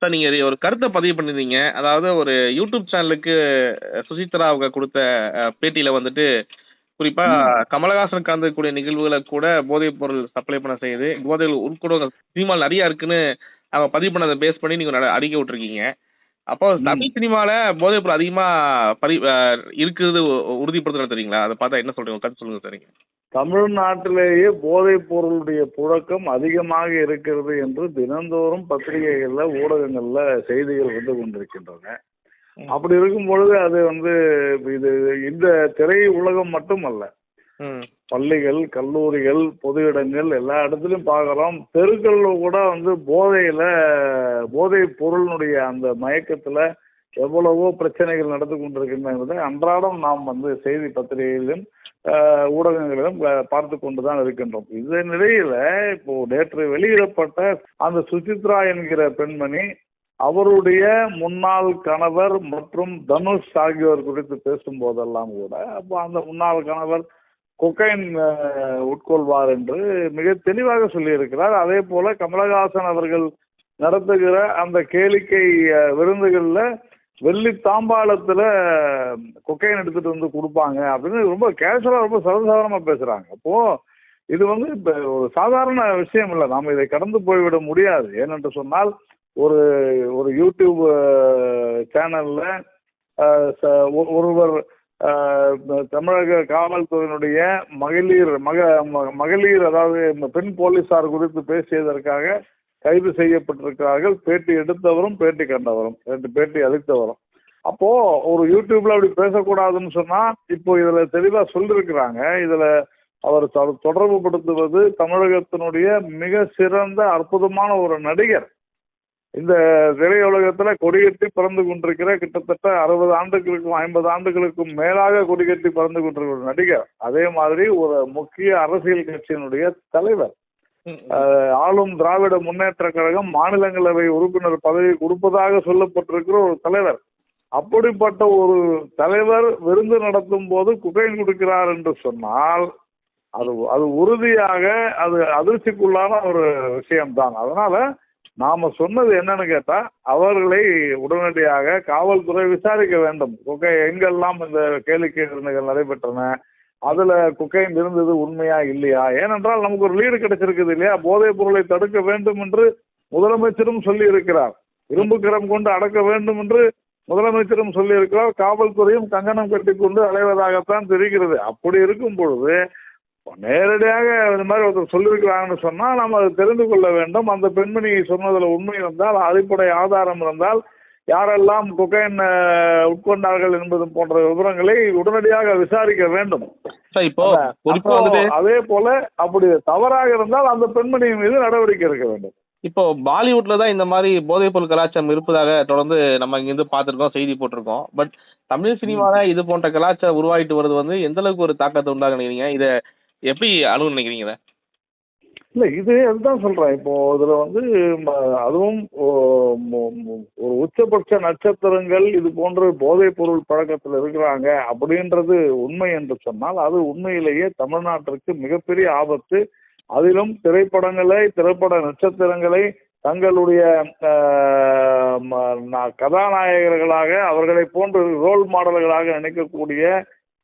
Sir நீங்க ஒரு கருத்தை பதிவு பண்ணியிருந்தீங்க. அதாவது ஒரு யூடியூப் சேனலுக்கு சுசித்ரா அவங்க கொடுத்த பேட்டியில வந்துட்டு குறிப்பா கமலஹாசன் கலந்துக்கூடிய நிகழ்வுகளை கூட போதைப் பொருள் சப்ளை பண்ண செய்யுது. போதையில் உட்கொடுங்க சினிமாவில் நிறைய இருக்குன்னு அவங்க பதிவு பண்ணதை பேஸ் பண்ணி நீங்க நட- அறிக்கை விட்டுருக்கீங்க. அப்போ தமிழ் சினிமால போதைப் பொருள் அதிகமா பரி உ- உறுதிப்படுத்துறது தெரியுங்களா? அதை பார்த்தா என்ன சொல்றீங்க? கருத்து சொல்லுங்க சரிங்க தமிழ்நாட்டிலேயே போதைப் பொருளுடைய புழக்கம் அதிகமாக இருக்கிறது என்று தினந்தோறும் பத்திரிகைகள்ல ஊடகங்கள்ல செய்திகள் வந்து கொண்டிருக்கின்றன. அப்படி இருக்கும் பொழுது அது வந்து இது இந்த திரை உலகம் மட்டுமல்ல. ம் பள்ளிகள் கல்லூரிகள் பொது இடங்கள் எல்லா இடத்துலையும் பார்க்குறோம். தெருக்கள்ல கூட வந்து போதையில் போதை பொருளினுடைய அந்த மயக்கத்தில் எவ்வளவோ பிரச்சனைகள் நடந்து கொண்டிருக்கின்றன அன்றாடம் நாம் வந்து செய்தி பத்திரிகைகளிலும் ஊடகங்களிலும் பார்த்து கொண்டு தான் இருக்கின்றோம். இந்த நிலையில இப்போ நேற்று வெளியிடப்பட்ட அந்த சுசித்ரா என்கிற பெண்மணி அவருடைய முன்னாள் கணவர் மற்றும் தனுஷ் ஆகியோர் குறித்து பேசும் போதெல்லாம் கூட அப்போ அந்த முன்னாள் கணவர் கொக்கைன் உட்கொள்வார் என்று மிக தெளிவாக சொல்லியிருக்கிறார். அதே போல கமலஹாசன் அவர்கள் நடத்துகிற அந்த கேளிக்கை விருந்துகளில் வெள்ளி தாம்பாளத்தில் கொக்கைன் எடுத்துட்டு வந்து கொடுப்பாங்க அப்படின்னு ரொம்ப கேஷுவலாக ரொம்ப சர்வசாதாரணமாக பேசுகிறாங்க அப்போ இது வந்து இப்போ ஒரு சாதாரண விஷயம் இல்லை. நாம் இதை கடந்து போய்விட முடியாது. ஏனென்று சொன்னால் ஒரு ஒரு யூடியூப் சேனலில் ஒருவர் தமிழக காவல்துறையினுடைய மகளிர் மக மகளிர் அதாவது பெண் போலீசார் குறித்து பேசியதற்காக கைது செய்யப்பட்டிருக்கிறார்கள். பேட்டி எடுத்தவரும் பேட்டி கண்டவரும். ரெண்டு பேட்டி அளித்தவரும். அப்போ ஒரு யூடியூப்ல அப்படி பேசக்கூடாதுன்னு சொன்னா இப்போ இதுல தெளிவா சொல்லியிருக்கிறாங்க இதுல அவர் தொடர்பு படுத்துவது தமிழகத்தினுடைய மிக சிறந்த அற்புதமான ஒரு நடிகர். இந்த திரையுலகத்துல கொடிகட்டி பறந்து கொண்டிருக்கிற கிட்டத்தட்ட அறுபது ஆண்டுகளுக்கும் ஐம்பது ஆண்டுகளுக்கும் மேலாக கொடிகட்டி பறந்து கொண்டிருக்கிற நடிகர். அதே மாதிரி ஒரு முக்கிய அரசியல் கட்சியினுடைய தலைவர். ஆளும் திராவிட முன்னேற்ற கழகம் மாநிலங்களவை உறுப்பினர் பதவி கொடுப்பதாக சொல்லப்பட்டிருக்கிற ஒரு தலைவர். அப்படிப்பட்ட ஒரு தலைவர் விருந்து நடத்தும் போது குகைன் கொடுக்கிறார் என்று சொன்னால் அது அது உறுதியாக அது அதிர்ச்சிக்குள்ளான ஒரு விஷயம்தான். அதனால நாம சொன்னது என்னன்னு கேட்டா அவர்களை உடனடியாக காவல்துறை விசாரிக்க வேண்டும். குக்கை எங்கெல்லாம் இந்த கேளிக்கை விருந்துகள் நடைபெற்றன அதுல குக்கையும் இருந்தது உண்மையா இல்லையா? ஏனென்றால் நமக்கு ஒரு லீடு கிடைச்சிருக்குது இல்லையா? போதைப் பொருளை தடுக்க வேண்டும் என்று முதலமைச்சரும் சொல்லி இருக்கிறார் இரும்புக்கரம் கொண்டு அடக்க வேண்டும் என்று முதலமைச்சரும் சொல்லி இருக்கிறார் காவல்துறையும் கங்கணம் கட்டிக்கொண்டு அலைவதாகத்தான் தெரிகிறது. அப்படி இருக்கும் பொழுது நேரடியாக இந்த மாதிரி ஒருத்தர் சொல்லியிருக்கிறாங்கன்னு சொன்னால் நாம் அதை தெரிந்து கொள்ள வேண்டும். அந்த பெண்மணி சொன்னதில் உண்மை இருந்தால் அடிப்படை ஆதாரம் இருந்தால் யாரெல்லாம் கொகைன் அஹ், உட்கொண்டார்கள் என்பது போன்ற விவரங்களை உடனடியாக விசாரிக்க வேண்டும். அதே போல அப்படி தவறாக இருந்தால் அந்த பெண்மணி மீது நடவடிக்கை எடுக்க வேண்டும். இப்போ பாலிவுட்ல தான் இந்த மாதிரி போதைப் பொருள் கலாச்சாரம் இருப்பதாக தொடர்ந்து நம்ம இங்கிருந்து பார்த்துருக்கோம் செய்தி போட்டிருக்கோம். பட் தமிழ் சினிமால இது போன்ற கலாச்சாரம் உருவாகிட்டு வருது வந்து எந்த அளவுக்கு ஒரு தாக்கத்தை உண்டாக நினைக்கிறீங்க இதை எப்படி அணுகு நினைக்கிறீங்க இல்லை இது அதுதான் சொல்கிறேன் இப்போ இதில் வந்து அதுவும் ஒரு உச்சபட்ச நட்சத்திரங்கள் இது போன்ற போதைப் பொருள் பழக்கத்தில் இருக்கிறாங்க அப்படின்றது உண்மை என்று சொன்னால் அது உண்மையிலேயே தமிழ்நாட்டிற்கு மிகப்பெரிய ஆபத்து. அதிலும் திரைப்படங்களை திரைப்பட நட்சத்திரங்களை தங்களுடைய கதாநாயகர்களாக அவர்களை போன்று ரோல் மாடல்களாக நினைக்கக்கூடிய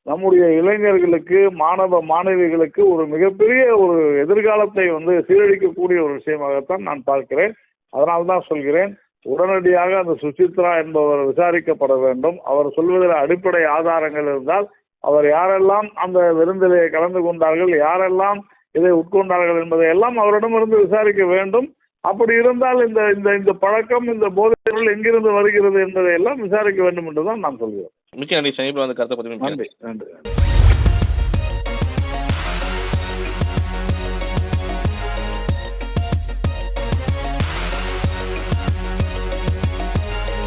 நம்முடைய இளைஞர்களுக்கு மாணவ மாணவிகளுக்கு ஒரு மிகப்பெரிய ஒரு எதிர்காலத்தை வந்து சீரழிக்கக்கூடிய ஒரு விஷயமாகத்தான் நான் பார்க்கிறேன். அதனால் தான் சொல்கிறேன் உடனடியாக அந்த சுசித்ரா என்பவர் விசாரிக்கப்பட வேண்டும். அவர் சொல்வதில் அடிப்படை ஆதாரங்கள் இருந்தால் அவர் யாரெல்லாம் அந்த விருந்திலே கலந்து கொண்டார்கள் யாரெல்லாம் இதை உட்கொண்டார்கள் என்பதை எல்லாம் அவரிடமிருந்து விசாரிக்க வேண்டும். அப்படி இருந்தால் இந்த இந்த இந்த பழக்கம் இந்த போதைப் பொருள் எங்கிருந்து வருகிறது என்பதை எல்லாம் விசாரிக்க வேண்டும் என்றுதான் நான் சொல்கிறேன். மிக்க நன்றி சார் இப்போ வந்து கருத்தை பதிவு நன்றி நன்றி.